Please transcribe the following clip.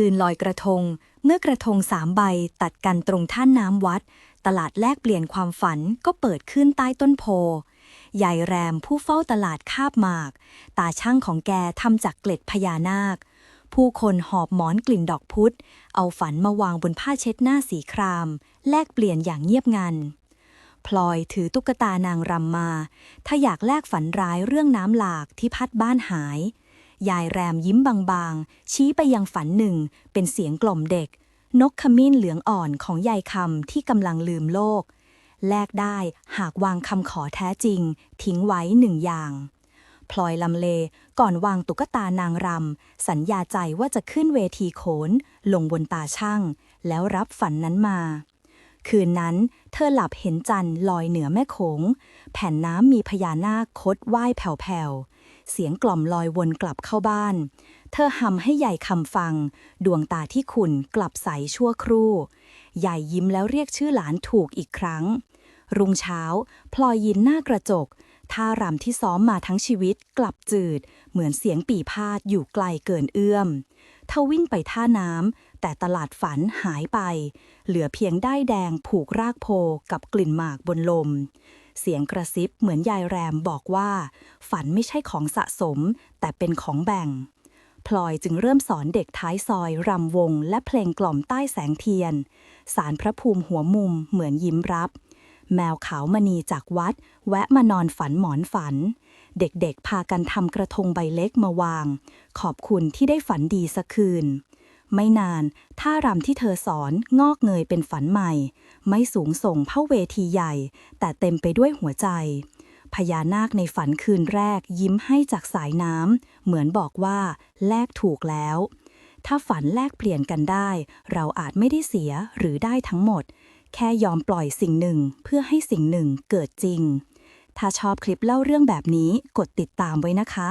คืนลอยกระทง เมื่อกระทงสามใบตัดกันตรงท่าน้ำวัด ตลาดแลกเปลี่ยนความฝันก็เปิดขึ้นใต้ต้นโพยายแรมผู้เฝ้าตลาดคาบหมาก ตาช่างของแกทำจากเกล็ดพญานาค ผู้คนหอบหมอนกลิ่นดอกพุธ เอาฝันมาวางบนผ้าเช็ดหน้าสีคราม แลกเปลี่ยนอย่างเงียบงัน พลอยถือตุ๊กตานางรำมา ถ้าอยากแลกฝันร้ายเรื่องน้ำหลากที่พัดบ้านหาย ยายแรมยิ้มบางๆ ชี้ไปยังฝันหนึ่ง เป็นเสียงกล่อมเด็ก นกขมิ้นเหลืองอ่อนของยายคำที่กำลังลืมโลก แลกได้หากวางคำขอแท้จริง ทิ้งไว้หนึ่งอย่าง พลอยลำเลก่อนวางตุ๊กตานางรำสัญญาใจว่าจะขึ้นเวทีโขน ลงบนตาช่าง แล้วรับฝันนั้นมาคืนนั้นเธอหลับเห็นจันทร์ลอยเหนือแม่โขง แผ่นน้ำมีพญานาคคดว่ายแผ่วๆ เสียงกล่อมลอยวนกลับเข้าบ้าน เธอหำให้ใหญ่คำฟัง ดวงตาที่ขุ่นกลับใสชั่วครู่ ใหญ่ยิ้มแล้วเรียกชื่อหลานถูกอีกครั้ง รุ่งเช้า พลอยยินหน้ากระจกท่ารำที่ซ้อมมาทั้งชีวิตกลับจืด เหมือนเสียงปีพาดอยู่ไกลเกินเอื้อมเธอวิ่งไปท่าน้ำแต่ตลาดฝันหายไป เหลือเพียงได้แดงผูกรากโพกับกลิ่นหมากบนลม เสียงกระซิบเหมือนยายแรมบอกว่า ฝันไม่ใช่ของสะสม แต่เป็นของแบ่ง พลอยจึงเริ่มสอนเด็กท้ายซอยรำวง และเพลงกล่อมใต้แสงเทียน สารพระภูมิหัวมุมเหมือนยิ้มรับ แมวขาวมณีจากวัด แวะมานอนฝันหมอนฝัน เด็กๆพากันทำกระทงใบเล็กมาวาง ขอบคุณที่ได้ฝันดีสักคืน ไม่นานท่ารำที่เธอสอนงอกเงยเป็นฝันใหม่ ไม่สูงส่งเท่าเวทีใหญ่ แต่เต็มไปด้วยหัวใจ พญานาคในฝันคืนแรกยิ้มให้จากสายน้ำ เหมือนบอกว่า แลกถูกแล้ว ถ้าฝันแลกเปลี่ยนกันได้ เราอาจไม่ได้เสียหรือได้ทั้งหมด แค่ยอมปล่อยสิ่งหนึ่งเพื่อให้สิ่งหนึ่งเกิดจริง ถ้าชอบคลิปเล่าเรื่องแบบนี้กดติดตามไว้นะคะ